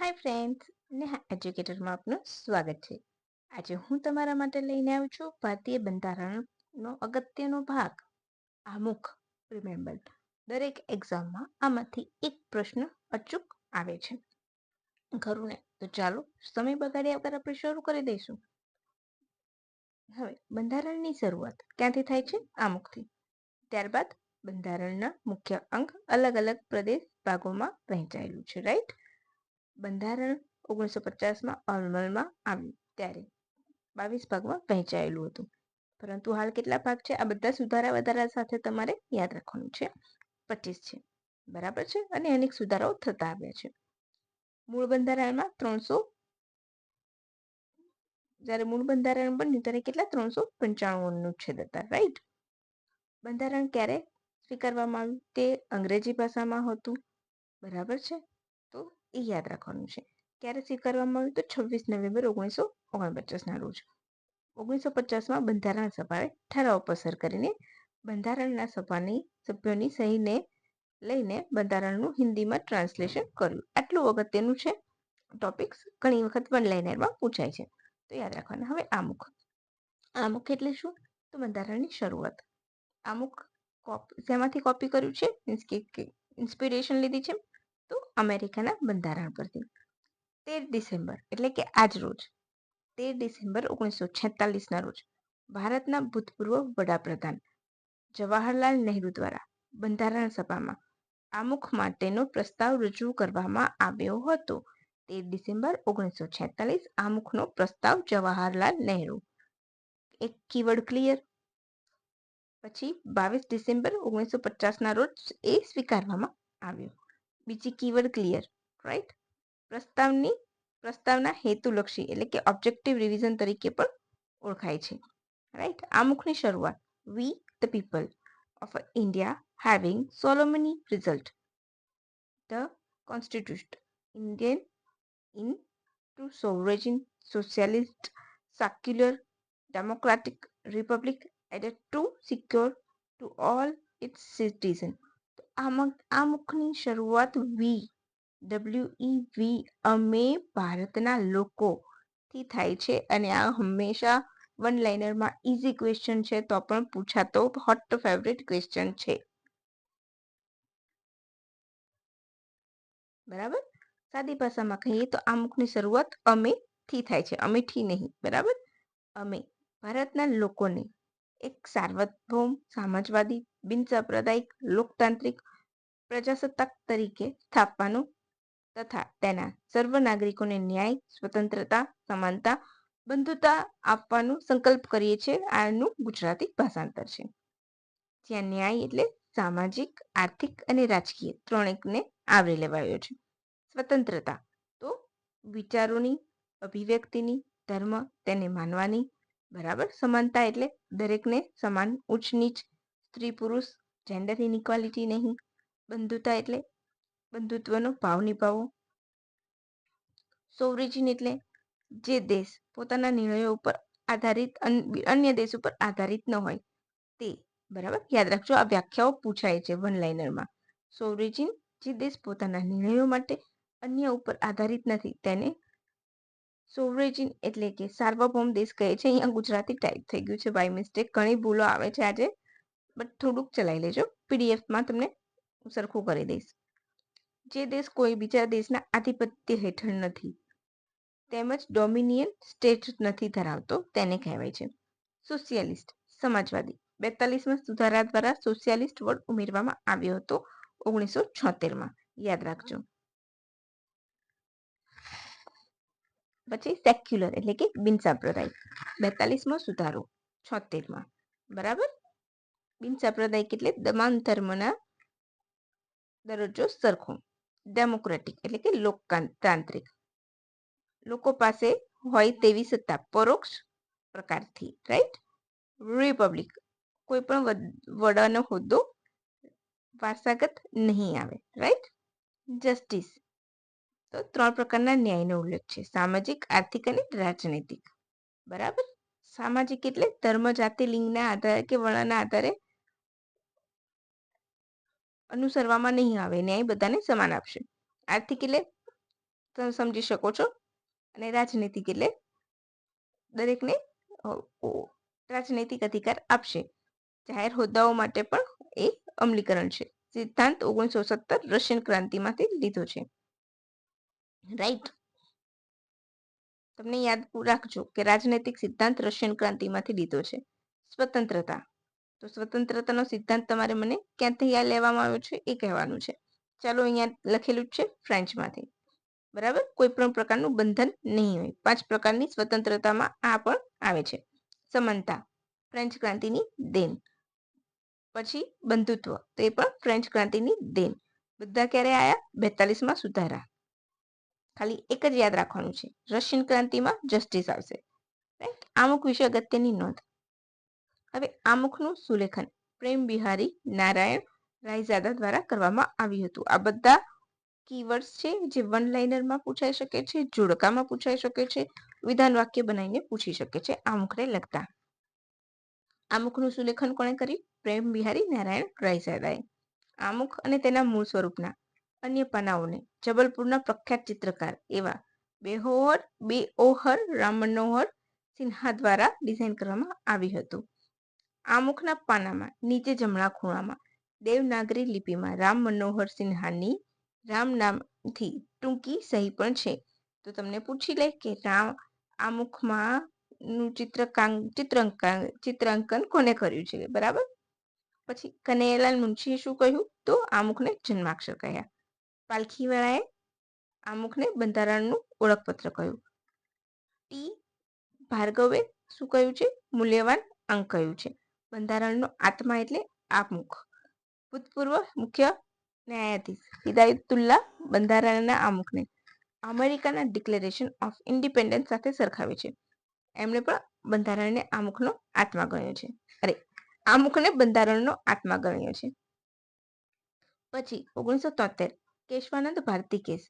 Hi friends Neha એજ્યુકેટરમાં આપનું સ્વાગત છે. આજે હું તમારા માટે લઈને આવ્યું છું ભારતીય બંધારણનો અગત્યનો ભાગ. આમુખ રિમેમ્બર દરેક એક્ઝામમાં આમાંથી એક પ્રશ્ન અચૂક આવે છે. ખરું ને? તો ચાલો સમય બગાડ્યા વગર આપણે શરૂ કરી દઈશું. હવે બંધારણની શરૂઆત ક્યાંથી થાય છે? આમુખથી. ત્યારબાદ બંધારણના મુખ્ય અંગ અલગ અલગ પ્રદેશ ભાગોમાં વહેંચાયેલું છે રાઈટ બંધારણ ઓગણીસો પચાસમાં અમલમાં આવ્યું ત્યારે બાવીસ ભાગમાં વહેંચાયેલું હતું. પરંતુ હાલ કેટલા ભાગ છે? આ બધા સુધારા વધારા સાથે તમારે યાદ રાખવાનું છે. પચીસ છે. બરાબર છે? અને અનેક સુધારાઓ થતા આવ્યા છે. મૂળ બંધારણમાં ત્રણસો જ્યારે મૂળ બંધારણ બન્યું ત્યારે કેટલા? ત્રણસો પંચાણું અનુચ્છેદ હતા રાઈટ બંધારણ ક્યારે સ્વીકારવામાં આવ્યું? તે અંગ્રેજી ભાષામાં હતું. બરાબર છે? તો એ યાદ રાખવાનું છે. ક્યારે સ્વીકારવામાં આવ્યું તો છવ્વીસ નવેમ્બર ઓગણીસો ઓગણપચાસના રોજ. ઓગણીસો પચાસમાં બંધારણ સભાએ ઠરાવ પસાર કરીને બંધારણના સભાની સભ્યોની સહીને લઈને બંધારણનું હિન્દીમાં ટ્રાન્સલેશન કર્યું. આટલું અગત્યનું છે? ટોપિક્સ ઘણી વખત વન લાઇનરમાં પૂછાય છે. તો યાદ રાખવાના. હવે આમુખ. આમુખ એટલે શું? તો બંધારણની શરૂઆત. અમુક શેમાંથી કોપી કર્યું છે? મીન્સ કે ઇન્સ્પિરેશન લીધી છે તો અમેરિકાના બંધારણ પરથી. તેર ડિસેમ્બર એટલે કે આજ રોજ. તેર ડિસેમ્બર ઓગણીસો છેતાલીસના રોજ ભારતના ભૂતપૂર્વ વડાપ્રધાન જવાહરલાલ નહેરુ દ્વારા બંધારણ સભામાં આમુખ માટેનો પ્રસ્તાવ રજૂ કરવામાં આવ્યો હતો. તેર ડિસેમ્બર ઓગણીસો છેતાલીસ આમુખનો પ્રસ્તાવ જવાહરલાલ નહેરુ. એક કીવર્ડ ક્લિયર પછી બાવીસ ડિસેમ્બર ઓગણીસો પચાસના રોજ એ સ્વીકારવામાં આવ્યો. બીજી કીવર્ડ ક્લિયર રાઈટ પ્રસ્તાવની પ્રસ્તાવના હેતુલક્ષી એટલે કે ઓબ્જેક્ટિવ રિવિઝન તરીકે પણ ઓળખાય છે રાઈટ આમુખની શરૂઆત we the people of India having solemnly result the constitution indian in to sovereign socialist secular democratic republic added to secure to all its citizen આમાં આ મુખની શરૂઆત વી ડબલ્યુ ઈ વી અમે ભારતના લોકોથી થાય છે અને આ હંમેશા વન લાઇનરમાં ઇઝી ક્વેશ્ચન છે, તો પણ પૂછાતો હોટ ફેવરેટ ક્વેશ્ચન છે. બરાબર? સાદી ભાષામાં કહીએ તો આ મુખની શરૂઆત અમે થી થાય છે, અમેથી નહીં, બરાબર? અમે ભારતના લોકોને એક સાર્વભૌમ, સમાજવાદી બિનસાંપ્રદાયિક લોકતાંત્રિક પ્રજાસત્તાક તરીકે સ્થાપવાનું તથા તેના સર્વ નાગરિકોને ન્યાય, સ્વતંત્રતા, સમાનતા, બંધુતા આપવાનું સંકલ્પ કરીએ છીએ. આનું ગુજરાતી ભાષાંતર છે. જ્યાં ન્યાય એટલે સામાજિક, આર્થિક અને રાજકીય ત્રણેકને આવરી લેવાયો છે. સ્વતંત્રતા તો વિચારોની, અભિવ્યક્તિની, ધર્મ તેને માનવાની બરાબર? સમાનતા એટલે દરેકને સમાન ઉચ્ચ નીચ સ્ત્રી પુરુષ જેન્ડર ઇનઇક્વાલિટી નહીં, બંધુતા એટલે બંધુત્વનો ભાવ નિભાવવો. સોવરિજિન એટલે જે દેશ પોતાના નિર્ણયો ઉપર આધારિત અન્ય દેશ ઉપર આધારિત ન હોય તે, બરાબર? યાદ રાખજો, આ વ્યાખ્યાઓ પૂછાય છે વન લાઇનરમાં સોવરિજિન જે દેશ પોતાના નિર્ણયો માટે અન્ય ઉપર આધારિત નથી તેને સોવરેજિન એટલે કે સાર્વભૌમ દેશ કહે છે. અહીંયા ગુજરાતી ટાઈપ થઈ ગયું છે બાય મિસ્ટેક ઘણી ભૂલો આવે છે આજે. બટ થોડુંક ચલાવી લેજો. પીડીએફમાં તમને સરખું કરી દઈશ. જે દેશ કોઈ બીજા દેશના આધિપત્ય હેઠળ નથી. તેમજ ડોમિનિયન સ્ટેટ નથી ધરાવતો તેને કહેવાય છે. સોશિયાલિસ્ટ સમાજવાદી. બેતાલીસમાં સુધારા દ્વારા સોશિયાલિસ્ટ વર્ડ ઉમેરવામાં આવ્યો હતો. ઓગણીસો છોતેરમાં. યાદ રાખજો. પછી સેક્યુલર એટલે કે બિનસાંપ્રદાયિક. બેતાલીસમાં સુધારો, છોતેરમાં. બરાબર? બિનસાંપ્રદાયિક એટલે તમામ ધર્મના દરજ્જો સરખો. ડેમોક્રેટિક એટલે કે લોકતાંત્રિક. લોકો પાસે હોય તેવી સત્તા પરોક્ષ પ્રકારથી રાઈટ રિપબ્લિક કોઈ પણ વડાનો હોદ્દો વારસાગત નહીં આવે રાઈટ જસ્ટિસ તો ત્રણ પ્રકારના ન્યાયનો ઉલ્લેખ છે. સામાજિક, આર્થિક અને રાજનૈતિક. બરાબર? સામાજિક એટલે ધર્મ, જાતિ, લિંગના આધારે કે વર્ણના આધારે અનુસરવામાં નહીં આવે. ન્યાય બધાને સમાન આપશે. આર્થિક એટલે તમે સમજી શકો છો. અને રાજનૈતિક એટલે દરેકને રાજનૈતિક અધિકાર આપશે. જાહેર હોદ્દાઓ માટે પણ એ અમલીકરણ છે. સિદ્ધાંત ઓગણીસો સત્તર રશિયન ક્રાંતિમાંથી લીધો છે. રાઈટ તમને યાદ રાખજો કે રાજનૈતિક સિદ્ધાંત રશિયન ક્રાંતિમાંથી લીધો છે. સ્વતંત્રતા. તો સ્વતંત્રતાનો સિદ્ધાંત તમારે મને ક્યાંથી યાદ લેવામાં આવ્યો છે એ કહેવાનું છે. ચાલો અહીંયા લખેલું છે ફ્રેન્ચમાંથી. બરાબર? કોઈ પણ પ્રકારનું બંધન નહીં હોય. પાંચ પ્રકારની સ્વતંત્રતામાં આ પણ આવે છે. સમાનતા. ફ્રેન્ચ ક્રાંતિની દેન. પછી બંધુત્વ. તો એ પણ ફ્રેન્ચ ક્રાંતિની દેન. બધા ક્યારે આયા? બેતાલીસમાં સુધારા. ખાલી એક જ યાદ રાખવાનું છે. રશિયન ક્રાંતિમાં જસ્ટિસ આવશે. આમુખ વિશે અગત્યની નોંધ. હવે આમુખનું સુલેખન પ્રેમ બિહારી નારાયણ રાયઝાદા દ્વારા કરવામાં આવ્યું હતું. આ બધા કીવર્ડ્સ છે જે વન લાઇનરમાં પૂછાઈ શકે છે, જોડકામાં પૂછાઈ શકે છે વિધાન વાક્ય બનાવીને પૂછી શકે છે. આમુખને લગતા. આમુખનું સુલેખન કોણે કર્યું? પ્રેમ બિહારી નારાયણ રાયઝાદાએ. આમુખ અને તેના મૂળ સ્વરૂપના. અન્ય પાનાઓને. જબલપુરના પ્રખ્યાત ચિત્રકાર એવા બેહોહર બે ઓહર રામ મનોહર સિન્હા દ્વારા ડિઝાઇન કરવામાં આવ્યું હતું. આમુખના પાનામાં, નીચે જમણા ખૂણામાં, દેવનાગરી લિપિમાં રામ મનોહર સિન્હાની રામ નામથી ટૂંકી સહી પણ છે. તો તમને પૂછી લે કે રામ આમુખમાં નું ચિત્રકાંગ ચિત્રાંકન ચિત્રાંકન કોને કર્યું છે? બરાબર? પછી કનૈયાલાલ મુનશીએ શું કહ્યું? તો આમુખને જન્માક્ષર કહ્યા. પાલખીવાળાએ આમુખને બંધારણનું ઓળખપત્ર કહ્યું. ટી ભાર્ગવે શું કહ્યું છે? મૂલ્યવાન અંક કહ્યું છે. બંધારણનો આત્મા એટલે આમુખ. ભૂતપૂર્વ મુખ્ય ન્યાયાધીશ હિદાયતુલ્લા બંધારણના આમુખને અમેરિકાના ડિક્લેરેશન ઓફ ઇન્ડિપેન્ડન્સ સાથે સરખાવે છે. એમણે પણ બંધારણને આમુખનો આત્મા ગણ્યો છે. અરે, આમુખને બંધારણનો આત્મા ગણ્યો છે. પછી ઓગણીસો તોતેર કેશવાનંદ ભારતી કેસ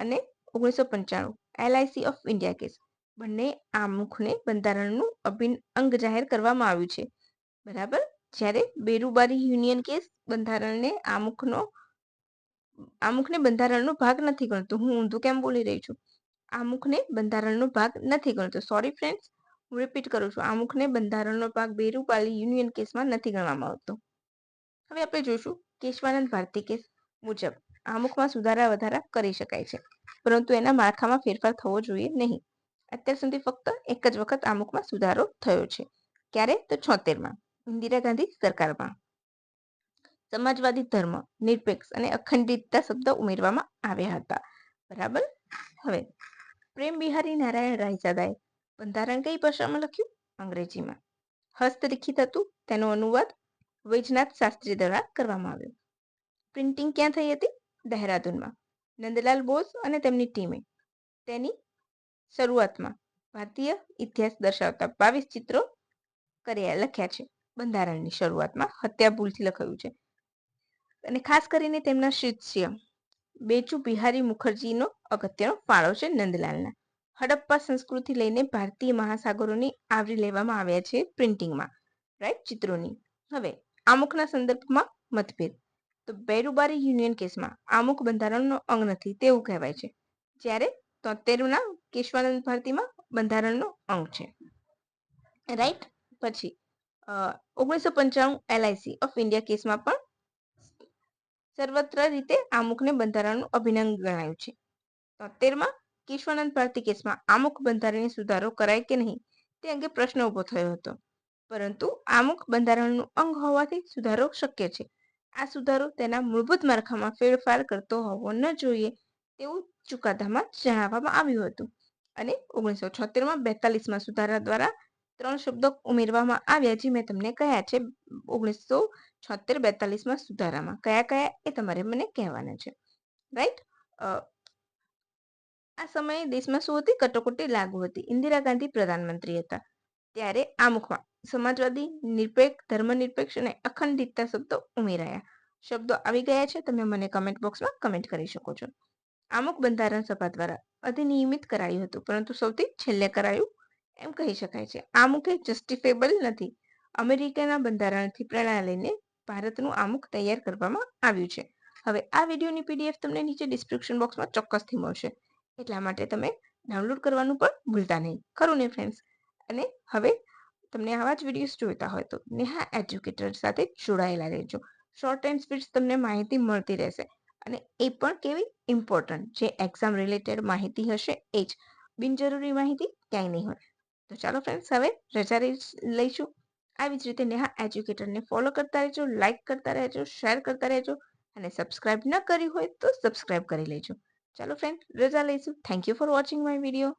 અને ઓગણીસો પંચાણું એલઆઈસી ઓફ ઇન્ડિયા કેસ. બંને આમુખને બંધારણનું અભિન્ન અંગ જાહેર કરવામાં આવ્યું છે. બરાબર? જ્યારે બેરુબારી યુનિયન કેસ બંધારણને આમુખનો આમુખને બંધારણનો ભાગ નથી ગણતો. હું ઊંધું કેમ બોલી રહી છું? આમુખને બંધારણનો ભાગ નથી ગણતો. સોરી ફ્રેન્ડ્સ હું રિપીટ કરું છું. આમુખને બંધારણનો ભાગ બેરુપાલી યુનિયન કેસમાં નથી ગણવામાં આવતો. હવે આપણે જોઈશું કેશવાનંદ ભારતી કેસ મુજબ આમુખમાં સુધારા વધારા કરી શકાય છે. પરંતુ એના માળખામાં ફેરફાર થવો જોઈએ નહીં. અત્યાર સુધી ફક્ત એક જ વખત આમુખમાં સુધારો થયો છે. ક્યારે? તો છોતેરમાં. ઇન્દિરા ગાંધી સરકારમાં. સમાજવાદી ધર્મ, નિરપેક્ષ અને અખંડિતતા શબ્દ ઉમેરવામાં આવ્યા હતા. બરાબર? હવે, પ્રેમ બિહારી નારાયણ રાયજાદાએ બંધારણ કઈ ભાષામાં લખ્યું? અંગ્રેજીમાં. હસ્તલિખિત હતું. તેનો અનુવાદ વૈજનાથ શાસ્ત્રી દ્વારા કરવામાં આવ્યો. પ્રિન્ટિંગ ક્યાં થઈ હતી? દહેરાદૂનમાં. નંદલાલ બોઝ અને તેમની ટીમે તેની શરૂઆતમાં ભારતીય ઇતિહાસ દર્શાવતા બાવીસ ચિત્રો કર્યા લખ્યા છે. બંધારણની શરૂઆતમાં હત્યા ભૂલથી લખાયું છે. અને ખાસ કરીને તેમના શિષ્ય બેચુ બિહારી મુખર્જીનો અગત્યનો ફાળો છે નંદલાલના. હડપ્પા સંસ્કૃતિ લઈને ભારતીય મહાસાગરોની આવરી લેવામાં આવ્યા છે પ્રિન્ટિંગમાં રાઈટ ચિત્રોની. હવે, આમુખના સંદર્ભમાં મતભેદ. તો બેરુબારી યુનિયન કેસમાં આમુખ બંધારણનો અંગ નથી તેવું કહેવાય છે. જ્યારે તોતેરના કેશવાનંદ ભારતીમાં બંધારણનો અંગ છે. રાઈટ? પછી ઓગણીસો પંચાણું એલઆઈસી ઓફ ઇન્ડિયા કેસમાં પણ સર્વત્ર રીતે આમુખને બંધારણનું અભિનંગ ગણાયું છે. તોતેરમાં કેશવાનંદ ભારતી કેસમાં આમુખ બંધારણની સુધારો કરાય કે નહીં તે અંગે પ્રશ્ન ઊભો થયો હતો. પરંતુ આમુખ બંધારણનું અંગ હોવાથી સુધારો શક્ય છે. આ સુધારો તેના મૂળભૂત માળખામાં ફેરફાર કરતો હોવો ન જોઈએ તેવું ચુકાદામાં જણાવવામાં આવ્યું હતું. અને ઓગણીસો છોતેરમાં બેતાલીસમાં સુધારા દ્વારા ત્રણ શબ્દો ઉમેરવામાં આવ્યા જે મેં તમને કહ્યા છે. ઓગણીસો છોતેર બેતાલીસમાં સુધારામાં કયા કયા એ તમારે મને કહેવાના છે. રાઈટ? આ સમયે દેશમાં શું હતી કટોકટી લાગુ હતી. ઇન્દિરા ગાંધી પ્રધાનમંત્રી હતા. ત્યારે આમુખમાં સમાજવાદી, નિરપેક્ષ, ધર્મનિરપેક્ષ અને અખંડિતતા શબ્દો ઉમેરાયા. શબ્દો આવી ગયા છે, તમે મને કમેન્ટ બોક્સમાં કમેન્ટ કરી શકો છો. અમુક બંધારણ સભા દ્વારા અધિનિયમિત કરાયું હતું, પરંતુ સૌથી છેલ્લે કરાયું એમ કહી શકાય છે. આમુખ એ જસ્ટિફેબલ નથી. અમેરિકાના બંધારણથી પ્રેરણા લઈને ભારતનું આમુખ તૈયાર કરવામાં આવ્યું છે. હવે આ વિડીયોની પીડીએફ તમને નીચે ડિસ્ક્રિપ્શન બોક્સમાં ચોક્કસથી મળશે. એટલા માટે તમે ડાઉનલોડ કરવાનું પણ ભૂલતા નહીં. ખરું ને ફ્રેન્ડ્સ અને હવે તમને આવા જ વિડીયોઝ જોઈતા હોય તો નેહા એજ્યુકેટર સાથે જોડાયેલા રહેજો. શોર્ટ એન્ડ સ્પીડ્સ તમને માહિતી મળતી રહેશે અને એ પણ કેવી ઇમ્પોર્ટન્ટ જે એક્ઝામ રિલેટેડ માહિતી હશે એ જ. બિનજરૂરી માહિતી ક્યાંય નહીં હોય. તો ચાલો ફ્રેન્ડ્સ હવે રજા લઈશું. આવી જ રીતે નેહા એજ્યુકેટરને ફોલો કરતા રહેજો લાઇક કરતા રહેજો શેર કરતા રહેજો અને સબસ્ક્રાઇબ ન કરી હોય તો સબસ્ક્રાઇબ કરી લેજો. ચાલો ફ્રેન્ડ રજા લઈશું. Thank you for watching my video